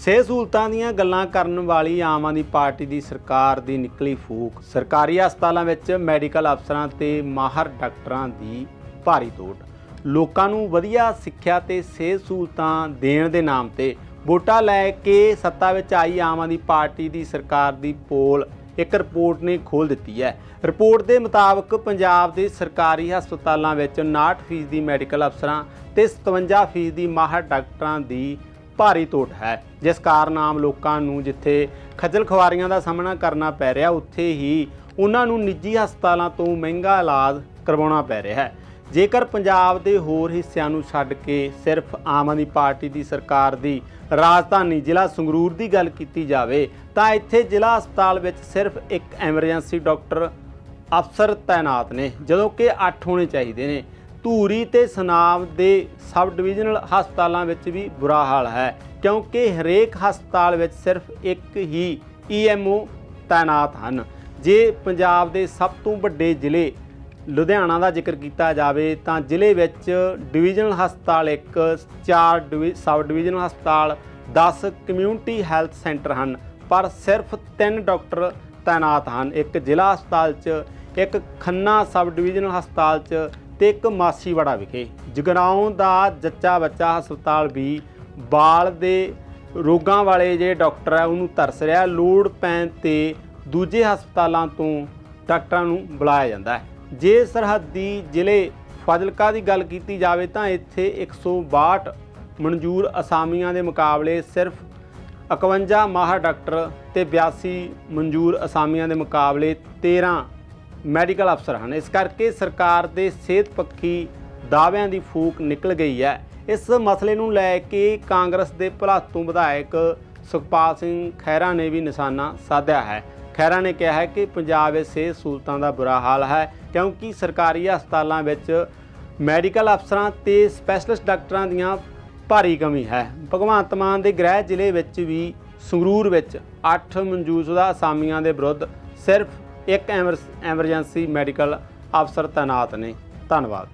ਸਿਹਤ ਸਹੂਲਤਾਂ ਦੀਆਂ ਗੱਲਾਂ ਕਰਨ ਵਾਲੀ ਆਮ ਆਦਮੀ ਪਾਰਟੀ ਦੀ ਸਰਕਾਰ ਦੀ ਨਿਕਲੀ ਫੂਕ। ਸਰਕਾਰੀ ਹਸਪਤਾਲਾਂ ਵਿੱਚ ਮੈਡੀਕਲ ਅਫਸਰਾਂ ਤੇ ਮਾਹਰ ਡਾਕਟਰਾਂ ਦੀ ਭਾਰੀ ਤੋੜ ਲੋਕਾਂ ਨੂੰ ਵਧੀਆ ਸਿੱਖਿਆ ਤੇ ਸਿਹਤ ਸਹੂਲਤਾਂ ਦੇਣ ਦੇ ਨਾਮ ਤੇ ਵੋਟਾਂ ਲੈ ਕੇ ਸੱਤਾ ਵਿੱਚ ਆਈ ਆਮ ਆਦਮੀ ਪਾਰਟੀ ਦੀ ਸਰਕਾਰ ਦੀ ਪੋਲ। ਇੱਕ ਰਿਪੋਰਟ ਨੇ ਖੋਲ ਦਿੱਤੀ ਹੈ। ਰਿਪੋਰਟ ਦੇ ਮੁਤਾਬਕ ਪੰਜਾਬ ਦੇ ਸਰਕਾਰੀ ਹਸਪਤਾਲਾਂ ਵਿੱਚ 59% ਮੈਡੀਕਲ ਅਫਸਰਾਂ ਤੇ 57% ਮਾਹਰ ਡਾਕਟਰਾਂ ਦੀ ਭਾਰੀ ਤੋਟ ਹੈ। ਜਿਸ ਕਾਰਨ ਆਮ ਲੋਕਾਂ ਨੂੰ ਜਿੱਥੇ ਖੱਜਲ ਖਵਾਰੀਆਂ ਦਾ ਸਾਹਮਣਾ ਕਰਨਾ ਪੈ ਰਿਹਾ, ਉੱਥੇ ਹੀ ਉਹਨਾਂ ਨੂੰ ਨਿੱਜੀ ਹਸਪਤਾਲਾਂ ਤੋਂ ਮਹਿੰਗਾ ਇਲਾਜ ਕਰਵਾਉਣਾ ਪੈ ਰਿਹਾ ਹੈ। ਜੇਕਰ ਪੰਜਾਬ ਦੇ ਹੋਰ ਹਿੱਸਿਆਂ ਨੂੰ ਛੱਡ ਕੇ ਸਿਰਫ ਆਮ ਆਦਮੀ ਪਾਰਟੀ ਦੀ ਸਰਕਾਰ ਦੀ ਰਾਜਧਾਨੀ ਜ਼ਿਲ੍ਹਾ ਸੰਗਰੂਰ ਦੀ ਗੱਲ ਕੀਤੀ ਜਾਵੇ, ਤਾਂ ਇੱਥੇ ਜ਼ਿਲ੍ਹਾ ਹਸਪਤਾਲ ਵਿੱਚ ਸਿਰਫ ਇੱਕ ਐਮਰਜੈਂਸੀ ਡਾਕਟਰ ਅਫਸਰ ਤਾਇਨਾਤ ਨੇ, ਜਦੋਂ ਕਿ 8 ਹੋਣੇ ਚਾਹੀਦੇ ਨੇ। ਧੂਰੀ ਤੇ ਸਨਾਮ ਦੇ ਸਬ ਡਿਵੀਜ਼ਨਲ ਹਸਪਤਾਲਾਂ ਵਿੱਚ ਵੀ ਬੁਰਾ ਹਾਲ ਹੈ, ਕਿਉਂਕਿ ਹਰੇਕ ਹਸਪਤਾਲ ਵਿੱਚ ਸਿਰਫ ਇੱਕ ਹੀ ਈਐਮਓ ਤਾਇਨਾਤ ਹਨ। ਜੇ ਪੰਜਾਬ ਦੇ ਸਭ ਤੋਂ ਵੱਡੇ ਜ਼ਿਲ੍ਹੇ ਲੁਧਿਆਣਾ ਦਾ ਜ਼ਿਕਰ ਕੀਤਾ ਜਾਵੇ, ਤਾਂ ਜ਼ਿਲ੍ਹੇ ਵਿੱਚ ਡਿਵੀਜ਼ਨਲ ਹਸਪਤਾਲ ਇੱਕ, ਚਾਰ ਡਿਵੀ- ਸਬ ਡਿਵੀਜ਼ਨਲ ਹਸਪਤਾਲ 10 ਕਮਿਊਨਿਟੀ ਹੈਲਥ ਸੈਂਟਰ ਹਨ, ਪਰ ਸਿਰਫ 3 ਡਾਕਟਰ ਤਾਇਨਾਤ ਹਨ। ਇੱਕ ਜ਼ਿਲ੍ਹਾ ਹਸਪਤਾਲ 'ਚ, ਇੱਕ ਖੰਨਾ ਸਬ ਡਿਵੀਜ਼ਨਲ ਹਸਪਤਾਲ 'ਚ ਤੇ ਇੱਕ ਮਾਸੀਵਾੜਾ ਵਿਖੇ ਜਗਰਾਉਂ ਦਾ ਜੱਚਾ ਬੱਚਾ ਹਸਪਤਾਲ ਵੀ ਬਾਲ ਦੇ ਰੋਗਾਂ ਵਾਲੇ ਜਿਹੜੇ ਡਾਕਟਰ ਹੈ ਉਹਨੂੰ ਤਰਸ ਰਿਹਾ। ਲੋੜ ਪੈਣ ਤੇ ਦੂਜੇ ਹਸਪਤਾਲਾਂ ਤੋਂ ਡਾਕਟਰਾਂ ਨੂੰ ਬੁਲਾਇਆ ਜਾਂਦਾ ਹੈ। ਜੇ ਸਰਹੱਦੀ ਜ਼ਿਲ੍ਹੇ ਫਾਜ਼ਿਲਕਾ ਦੀ ਗੱਲ ਕੀਤੀ ਜਾਵੇ ਤਾਂ ਇੱਥੇ 162 ਮਨਜ਼ੂਰ ਅਸਾਮੀਆਂ ਦੇ ਮੁਕਾਬਲੇ ਸਿਰਫ 51 ਮਾਹਰ ਡਾਕਟਰ ਤੇ 82 ਮਨਜ਼ੂਰ ਅਸਾਮੀਆਂ ਦੇ ਮੁਕਾਬਲੇ 13 ਮੈਡੀਕਲ ਅਫਸਰ ਹਨ। ਇਸ ਕਰਕੇ ਸਰਕਾਰ ਦੇ ਸਿਹਤ ਪੱਖੀ ਦਾਅਵਿਆਂ ਦੀ ਫੂਕ ਨਿਕਲ ਗਈ ਹੈ। ਇਸ ਮਸਲੇ ਨੂੰ ਲੈ ਕੇ ਕਾਂਗਰਸ ਦੇ ਭਲਾਤੂ ਵਿਧਾਇਕ ਸੁਖਪਾਲ ਸਿੰਘ ਖਹਿਰਾ ਨੇ ਵੀ ਨਿਸ਼ਾਨਾ ਸਾਧਿਆ ਹੈ। ਖਹਿਰਾ ਨੇ ਕਿਹਾ ਹੈ ਕਿ ਪੰਜਾਬ ਵਿੱਚ ਸਿਹਤ ਸਹੂਲਤਾਂ ਦਾ ਬੁਰਾ ਹਾਲ ਹੈ ਕਿਉਂਕਿ ਸਰਕਾਰੀ ਹਸਪਤਾਲਾਂ ਵਿੱਚ ਮੈਡੀਕਲ ਅਫਸਰਾਂ ਤੇ ਸਪੈਸ਼ਲਿਸਟ ਡਾਕਟਰਾਂ ਦੀਆਂ ਭਾਰੀ ਕਮੀ ਹੈ। ਭਗਵੰਤ ਮਾਨ ਦੇ ਗ੍ਰਹਿ ਜ਼ਿਲ੍ਹੇ ਵਿੱਚ ਵੀ ਸੰਗਰੂਰ ਵਿੱਚ 8 ਮਨਜੂਜ਼ਦਾ ਅਸਾਮੀਆਂ ਦੇ ਵਿਰੁੱਧ ਸਿਰਫ ਇੱਕ ਐਮਰ- ਐਮਰਜੈਂਸੀ ਮੈਡੀਕਲ ਅਫਸਰ ਤਾਇਨਾਤ ਨੇ। ਧੰਨਵਾਦ।